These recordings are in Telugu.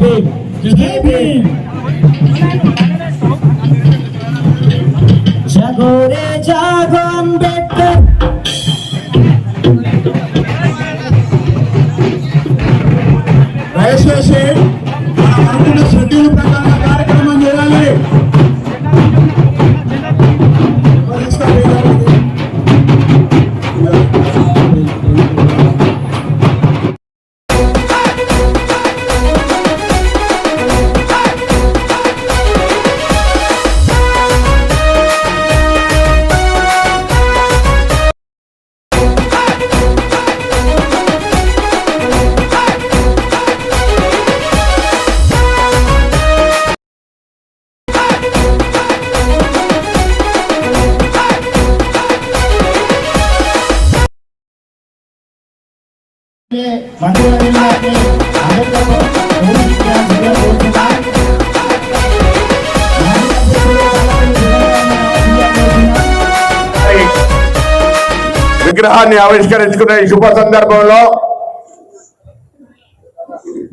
ভীম জয় ভীম জাগরে জাগন বেটার শেষে విగ్రహాన్ని ఆవిష్కరించుకునే ఈ శుభ సందర్భంలో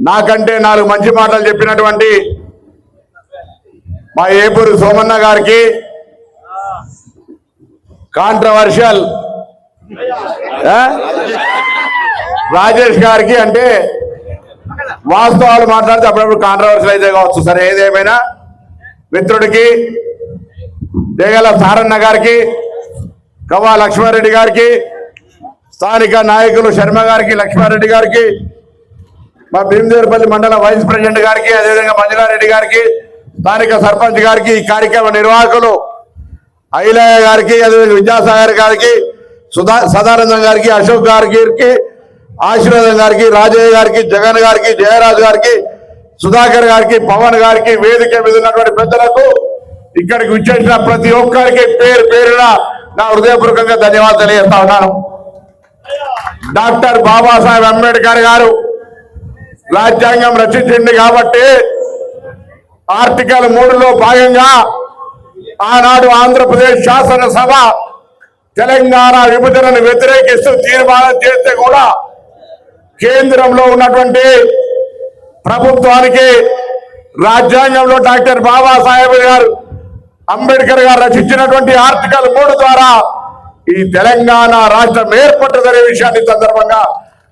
నాకంటే నాలుగు మంచి మాటలు చెప్పినటువంటి మా ఏపూరు సోమన్న గారికి కాంట్రవర్షియల్ రాజేష్ గారికి అంటే వాస్తవాలు మాట్లాడితే అప్పుడప్పుడు కాంట్రవర్షియల్ అయితే కావచ్చు. సరే ఏదేమైనా మిత్రుడికి దేగల సారన్న గారికి కవ్వా లక్ష్మారెడ్డి గారికి స్థానిక నాయకులు శర్మ గారికి లక్ష్మారెడ్డి గారికి మా భీమదేవరపల్లి మండల వైస్ ప్రెసిడెంట్ గారికి అదేవిధంగా మంజులారెడ్డి గారికి స్థానిక సర్పంచ్ గారికి ఈ కార్యక్రమ నిర్వాహకులు ఐలయ్య గారికి అదేవిధంగా విద్యాసాగర్ గారికి సుధా సదానందం గారికి అశోక్ గారికి ఆశీర్వాదం గారికి రాజయ్య గారికి జగన్ గారికి జయరాజు గారికి సుధాకర్ గారికి పవన్ గారికి వేదిక మీద ఉన్నటువంటి పెద్దలకు ఇక్కడికి విచ్చేసిన ప్రతి ఒక్కరికి పేరు పేరున నా హృదయపూర్వకంగా ధన్యవాదాలు తెలియజేస్తా ఉన్నాను. డాక్టర్ బాబాసాహెబ్ అంబేద్కర్ గారు రాజ్యాంగం రచించింది కాబట్టి ఆర్టికల్ మూడులో భాగంగా ఆనాడు ఆంధ్రప్రదేశ్ శాసనసభ తెలంగాణ విభజనను వ్యతిరేకిస్తూ తీర్మానం చేస్తే కూడా కేంద్రంలో ఉన్నటువంటి ప్రభుత్వానికి రాజ్యాంగంలో డాక్టర్ బాబాసాహెబ్ గారు అంబేద్కర్ గారు రచించినటువంటి ఆర్టికల్ మూడు ద్వారా ఈ తెలంగాణ రాష్ట్రం ఏర్పట్టదనే విషయాన్ని సందర్భంగా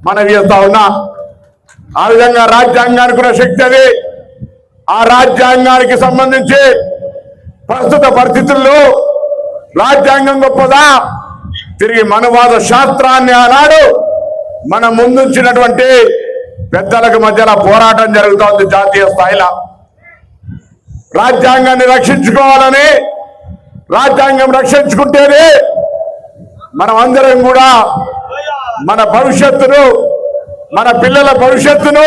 మనం చేస్తా ఉన్నా. ఆ విధంగా రాజ్యాంగానికి ఉన్న శక్తి అది. ఆ రాజ్యాంగానికి సంబంధించి ప్రస్తుత పరిస్థితుల్లో రాజ్యాంగం గొప్పదా? తిరిగి మనవాద శాస్త్రాన్ని ఆనాడు మన ముందుంచినటువంటి పెద్దలకు మధ్యలో పోరాటం జరుగుతోంది జాతీయ స్థాయిలో. రాజ్యాంగాన్ని రక్షించుకోవాలని రాజ్యాంగం రక్షించుకుంటేనే మనం అందరం కూడా మన భవిష్యత్తును మన పిల్లల భవిష్యత్తును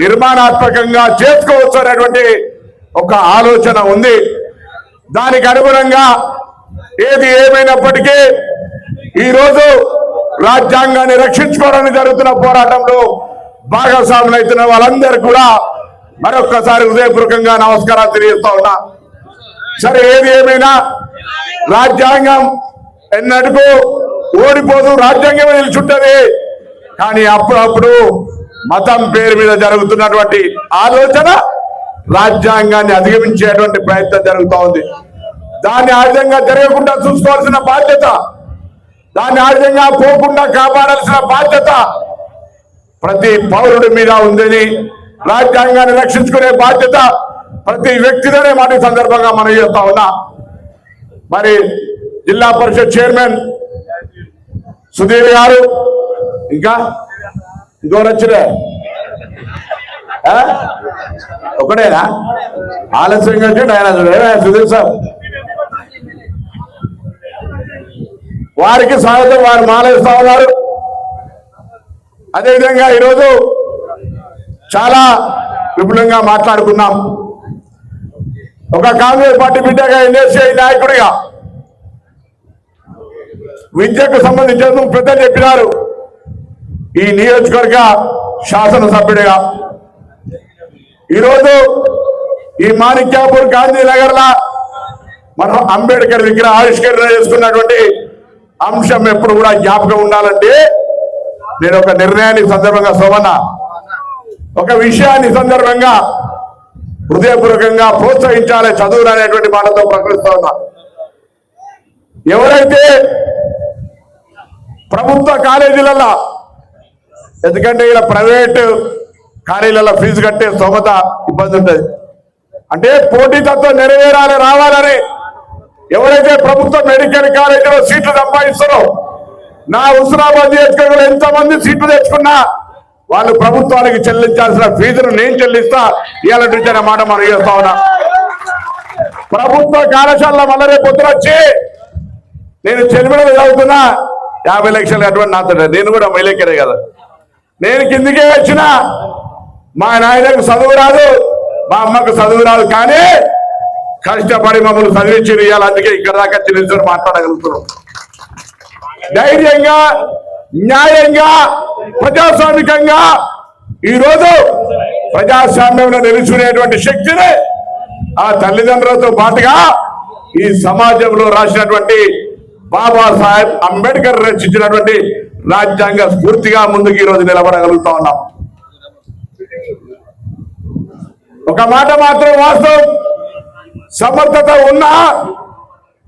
నిర్మాణాత్మకంగా చేసుకోవచ్చు అనేటువంటి ఒక ఆలోచన ఉంది. దానికి అనుగుణంగా ఏది ఏమైనప్పటికీ ఈరోజు రాజ్యాంగాన్ని రక్షించుకోవడానికి జరుగుతున్న పోరాటంలో భాగస్వాములు అవుతున్న వాళ్ళందరూ కూడా మరొక్కసారి హృదయపూర్వకంగా నమస్కారాలు తెలియజేస్తా ఉన్నా. సరే ఏది ఏమైనా రాజ్యాంగం ఎన్నడుకు ఓడిపోదు రాజ్యాంగమే నిల్చుంటది. కానీ అప్పుడప్పుడు మతం పేరు మీద జరుగుతున్నటువంటి ఆలోచన రాజ్యాంగాన్ని అధిగమించేటువంటి ప్రయత్నం జరుగుతూ ఉంది. దాన్ని ఆ విధంగా జరగకుండా చూసుకోవాల్సిన బాధ్యత దాన్ని ఆ పోకుండా కాపాడాల్సిన బాధ్యత ప్రతి పౌరుడి మీద ఉందని రాజ్యాంగాన్ని రక్షించుకునే బాధ్యత ప్రతి వ్యక్తిలోనే మాట సందర్భంగా మనం చేస్తా ఉన్నా. మరి జిల్లా పరిషత్ చైర్మన్ సుధీర్ గారు ఇంకా ఇంకోరు వచ్చిరే ఒకడేనా? ఆలస్యంగా చూడండి ఆయన సుధీర్ సార్ వారికి స్వాగతం వారు మాలేస్తా ఉన్నారు అదేవిధంగా ఈరోజు చాలా విపులంగా మాట్లాడుకున్నాం. ఒక కాంగ్రెస్ పార్టీ బిడ్డగా ఎన్ఎస్ఐ నాయకుడిగా విద్యకు సంబంధించిన పెద్దలు చెప్పినారు. ఈ నియోజకవర్గ శాసనసభ్యుడిగా. ఈరోజు ఈ మాణిక్యాపూర్ గాంధీ నగర్లో మనం అంబేద్కర్ విగ్రహ ఆవిష్కరణ చేసుకున్నటువంటి అంశం ఎప్పుడు కూడా జ్ఞాపకం ఉండాలంటే నేను ఒక నిర్ణయాన్ని సందర్భంగా శోభన ఒక విషయాన్ని సందర్భంగా హృదయపూర్వకంగా ప్రోత్సహించాలి చదువులు అనేటువంటి మాటతో ప్రకటిస్తా ఉన్నా. ఎవరైతే ప్రభుత్వ కాలేజీలలో ఎందుకంటే ఇలా ప్రైవేట్ కాలేజీలలో ఫీజు కట్టే స్తోమత ఇబ్బంది ఉంటుంది అంటే పోటీతత్వం నెరవేరాలి రావాలని ఎవరైతే ప్రభుత్వ మెడికల్ కాలేజీలో సీట్లు సంపాదిస్తారో నా హుస్నాబాద్ నియోజకవర్గంలో ఎంతమంది సీట్లు తెచ్చుకున్నా వాళ్ళు ప్రభుత్వానికి చెల్లించాల్సిన ఫీజును నేను చెల్లిస్తా. ఇవాళ నుంచి అనే మాట మనం చేస్తా ఉన్నా. ప్రభుత్వ కళాశాలలో మళ్ళీ రేపు పొద్దునొచ్చి నేను చెలిమిడలు చదువుతున్నా. యాభై లక్షలు అటువంటి నాతో నేను కూడా మైలేకరే కదా. నేను కిందికే వచ్చిన మా నాయనకు చదువు రాదు మా అమ్మకు చదువు రాదు కానీ కష్టపడి మమ్మల్ని చదివించి ఇవ్వాలి అందుకే ఇక్కడ దాకా చిన్న మాట్లాడగలుగుతున్నాం. ధైర్యంగా న్యాయంగా ప్రజాస్వామికంగా ఈరోజు ప్రజాస్వామ్యంలో నిలుచునేటువంటి శక్తిని ఆ తల్లిదండ్రులతో పాటుగా ఈ సమాజంలో రాసినటువంటి బాబాసాహెబ్ అంబేద్కర్ రచించినటువంటి రాజ్యాంగ స్ఫూర్తిగా ముందుకు ఈరోజు నిలబడగలుగుతా ఉన్నాం. ఒక మాట మాత్రం వాస్తవం. సమర్థత ఉన్నా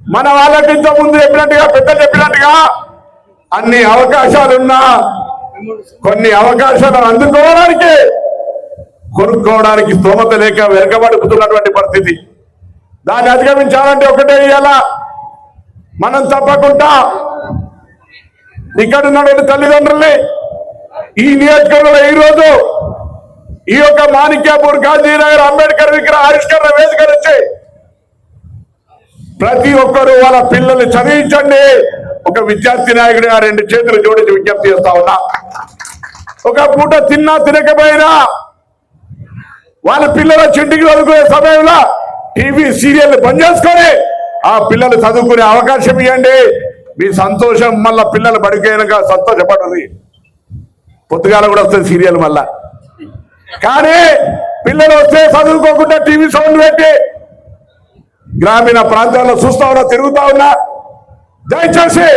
మన వాళ్ళకి ఇంత ముందు చెప్పినట్టుగా పెద్దలు చెప్పినట్టుగా అన్ని అవకాశాలున్నా కొన్ని అవకాశాలు అందుకోవడానికి కొనుక్కోవడానికి స్తోమత లేక వెనకబడుకుతున్నటువంటి పరిస్థితి. దాన్ని అధిగమించాలంటే ఒకటే ఇవాళ మనం తప్పకుండా ఇక్కడ ఉన్నటువంటి తల్లిదండ్రుల్ని ఈ నియోజకవర్గంలో ఈ రోజు ఈ యొక్క మాణిక్యాపూర్ గాంధీనగర్ అంబేద్కర్ విగ్రహ ఆవిష్కరణ వేదిక నుంచి ప్రతి ఒక్కరూ వాళ్ళ పిల్లల్ని చదివించండి. ఒక విద్యార్థి నాయకుడిగా రెండు చేతులు జోడించి విజ్ఞప్తి చేస్తా ఉన్నా. ఒక పూట తిన్నా తినకపోయినా వాళ్ళ పిల్లల చింటికి చదువుకునే సమయంలో టీవీ సీరియల్ బంద్ చేసుకొని ఆ పిల్లలు చదువుకునే అవకాశం ఇవ్వండి. మీ సంతోషం మళ్ళా పిల్లలు బడికైనాక సంతోషపడది పొద్దుగాల కూడా వస్తుంది సీరియల్ మళ్ళా. కానీ పిల్లలు వస్తే చదువుకోకుండా టీవీ సౌండ్ పెట్టి గ్రామీణ ప్రాంతాల్లో చూస్తా ఉన్నా తిరుగుతా ఉన్నా దయచేసి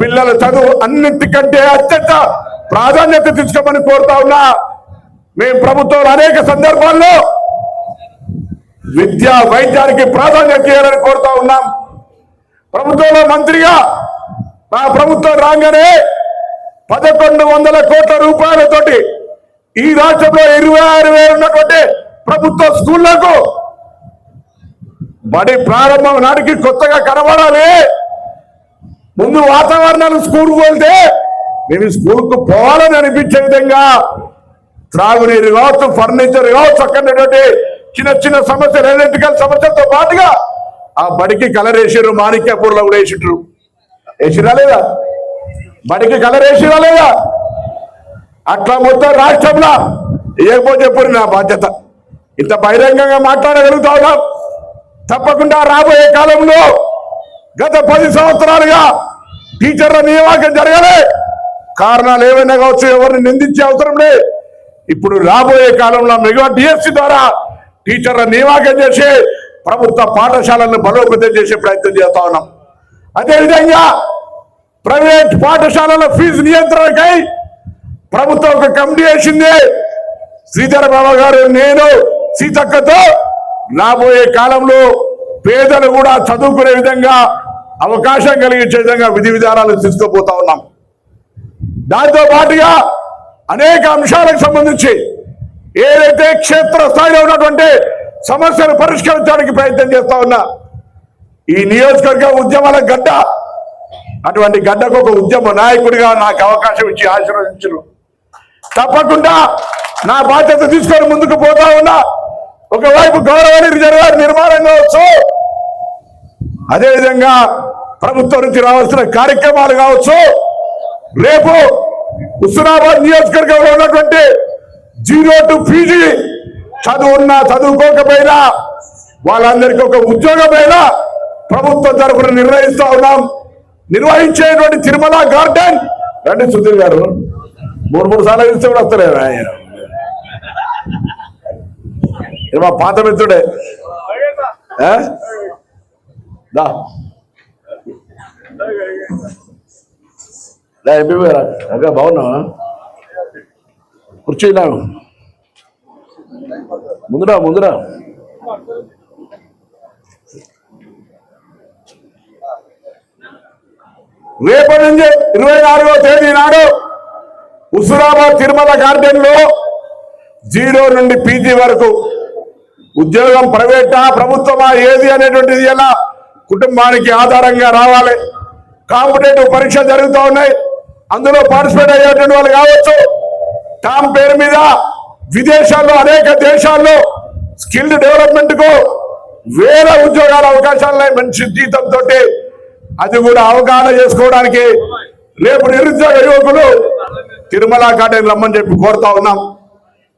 పిల్లల చదువు అన్నింటికంటే అత్యంత ప్రాధాన్యత తీసుకోమని కోరుతా ఉన్నా. మేము ప్రభుత్వం అనేక సందర్భాల్లో విద్యా వైద్యానికి ప్రాధాన్యత ఇవ్వాలని కోరుతా ఉన్నాం. ప్రభుత్వంలో మంత్రిగా మా ప్రభుత్వం రాగానే పదకొండు వందల కోట్ల రూపాయలతోటి ఈ రాష్ట్రంలో ఇరవై ఆరు వేలు ఉన్నటువంటి ప్రభుత్వ స్కూళ్ళకు బడి ప్రారంభం నాటికి కొత్తగా కనబడాలి. ముందు వాతావరణాలు స్కూల్కి వెళ్తే మేము స్కూల్కు పోవాలని అనిపించే విధంగా త్రాగునీరు కావచ్చు ఫర్నిచర్ కావచ్చు అక్కడటువంటి చిన్న చిన్న సమస్యలు ఎలక్ట్రికల్ సమస్యలతో పాటుగా ఆ బడికి కలర్ వేసారు మాణిక్యపూర్లో కూడా వేసిండ్రు వేసిరా లేదా? బడికి కలర్ వేసిరా లేదా? అట్లా మొత్తం రాష్ట్రంలో ఏకపోతే చెప్పు నా బాధ్యత? ఇంత బహిరంగంగా మాట్లాడగలుగుతా ఉన్నాం తప్పకుండా రాబోయే కాలంలో గత పది సంవత్సరాలుగా టీచర్ల నియామకం జరగలే. కారణాలు ఏమైనా కావచ్చు ఎవరిని నిందించే అవసరం లే ఇప్పుడు రాబోయే కాలంలో మెగా డిఎస్సి ద్వారా టీచర్ల నియామకం చేసి ప్రభుత్వ పాఠశాలను బలోపేతం చేసే ప్రయత్నం చేస్తా ఉన్నాం. అదేవిధంగా ప్రైవేట్ పాఠశాలల ఫీజు నియంత్రణకై ప్రభుత్వం ఒక కమిటీ వేసింది. శ్రీధర బాబా గారు నేను సీతక్కతో రాబోయే కాలంలో పేదలు కూడా చదువుకునే విధంగా అవకాశం కలిగించే విధంగా విధి విధానాలు తీసుకుపోతా ఉన్నాం. దాంతో పాటుగా అనేక అంశాలకు సంబంధించి ఏదైతే క్షేత్ర స్థాయిలో ఉన్నటువంటి సమస్యలు పరిష్కరించడానికి ప్రయత్నం చేస్తా ఉన్నా ఈ నియోజకవర్గ ఉద్యమాల గడ్డ అటువంటి గడ్డకు ఒక ఉద్యమ నాయకుడిగా నాకు అవకాశం ఇచ్చి ఆశీర్వదించరు తప్పకుండా నా బాధ్యత తీసుకొని ముందుకు పోతా ఉన్నా ఒకవైపు గౌరవాన్ని రిజర్వాయర్ నిర్మాణం కావచ్చు అదేవిధంగా ప్రభుత్వం నుంచి రావాల్సిన కార్యక్రమాలు కావచ్చు. రేపు హుస్నాబాద్ నియోజకవర్గంలో ఉన్నటువంటి జీరో టు పీజీ చదువున్నా చదువుకోకపోయినా వాళ్ళందరికీ ఒక ఉద్యోగమైనా ప్రభుత్వం తరఫున నిర్ణయిస్తా ఉన్నాం. నిర్వహించేటువంటి తిరుమల గార్డెన్. రండి సుధీర్ గారు. మూడు మూడు సార్లు ఇస్తే కూడా వస్తలేదు ఆయన. ఇది మా పాత మిత్రుడే. దా. ఎంపీ గారు. అక్క బాగున్నావా? కుర్చీలా ముందురా ముందురా. రేపటి నుంచి ఇరవై నాలుగో తేదీ నాడు హుస్నాబాద్ తిరుమల గార్డెన్లో జీరో నుండి పీజీ వరకు ఉద్యోగం ప్రైవేటా ప్రభుత్వమా ఏది అనేటువంటిది ఎలా? కుటుంబానికి ఆధారంగా రావాలి. కాంపిటేటివ్ పరీక్ష జరుగుతూ ఉన్నాయి. అందులో పార్టిసిపేట్ అయ్యేటువంటి వాళ్ళు కావచ్చు. టామ్ పేరు మీద విదేశాల్లో అనేక దేశాల్లో స్కిల్డ్ డెవలప్మెంట్కు వేల ఉద్యోగాల అవకాశాలు ఉన్నాయి మంచి జీతంతో అది కూడా అవగాహన చేసుకోవడానికి రేపు నిరుద్యోగ యువకులు తిరుమల గార్డెన్ రమ్మని చెప్పి కోరుతా ఉన్నాం.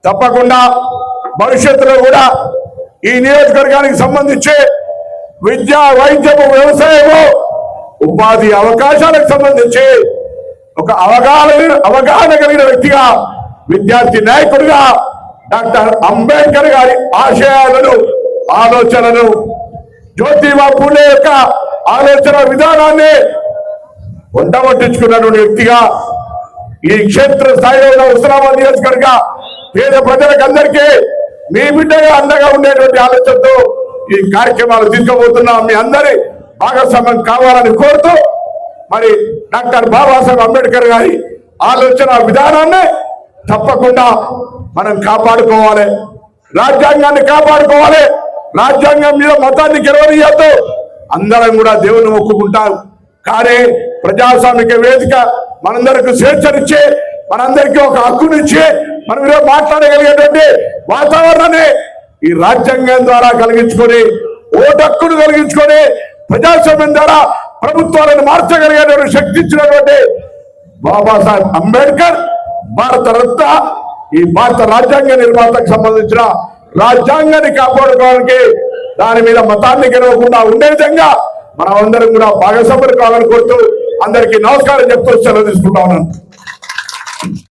తప్పకుండా భవిష్యత్తులో కూడా ఈ నియోజకవర్గానికి సంబంధించి విద్య వైద్యము వ్యవసాయము ఉపాధి అవకాశాలకు సంబంధించి ఒక అవగాహన అవగాహన కలిగిన వ్యక్తిగా విద్యార్థి నాయకుడిగా డాక్టర్ అంబేద్కర్ గారి ఆశయాలను ఆలోచనలు జ్యోతిబా పూలే యొక్క ఆలోచన విధానాన్ని ఉండబట్టించుకున్నటువంటి వ్యక్తిగా ఈ క్షేత్ర స్థాయిలో ఉన్న హుస్నాబాద్ నియోజకవర్గ పేద ప్రజలకు అందరికీ మీ బిడ్డగా అండగా ఉండేటువంటి ఆలోచనతో ఈ కార్యక్రమాలు తీసుకోబోతున్నాం మీ అందరి భాగస్వామ్యం కావాలని కోరుతూ మరి డాక్టర్ బాబాసాహెబ్ అంబేద్కర్ గారి ఆలోచన విధానాన్ని తప్పకుండా మనం కాపాడుకోవాలి. రాజ్యాంగాన్ని కాపాడుకోవాలి. రాజ్యాంగం మీద మతాన్ని గెలవనియద్దు. అందరం కూడా దేవుని మొక్కుకుంటాం. కానీ ప్రజాస్వామిక వేదిక మనందరికి స్వేచ్ఛనిచ్చి మనందరికీ ఒక హక్కునిచ్చి మనం ఈరోజు మాట్లాడగలిగేటువంటి వాతావరణాన్ని ఈ రాజ్యాంగం ద్వారా కలిగించుకొని ఓటక్కును కలిగించుకొని ప్రజాస్వామ్యం ద్వారా ప్రభుత్వాలను మార్చగలిగేటువంటి శక్తి ఇచ్చినటువంటి బాబాసాహెబ్ అంబేద్కర్ భారత రత్న ఈ భారత రాజ్యాంగ నిర్మాతకు సంబంధించిన రాజ్యాంగాన్ని కాపాడుకోవడానికి దాని మీద మతాన్ని గెలవకుండా ఉండే విధంగా మనం అందరం కూడా భాగస్వాములు కావాలని కోరుతూ అందరికీ నమస్కారం చెప్తూ సెలవు తీసుకుంటా ఉన్నాను.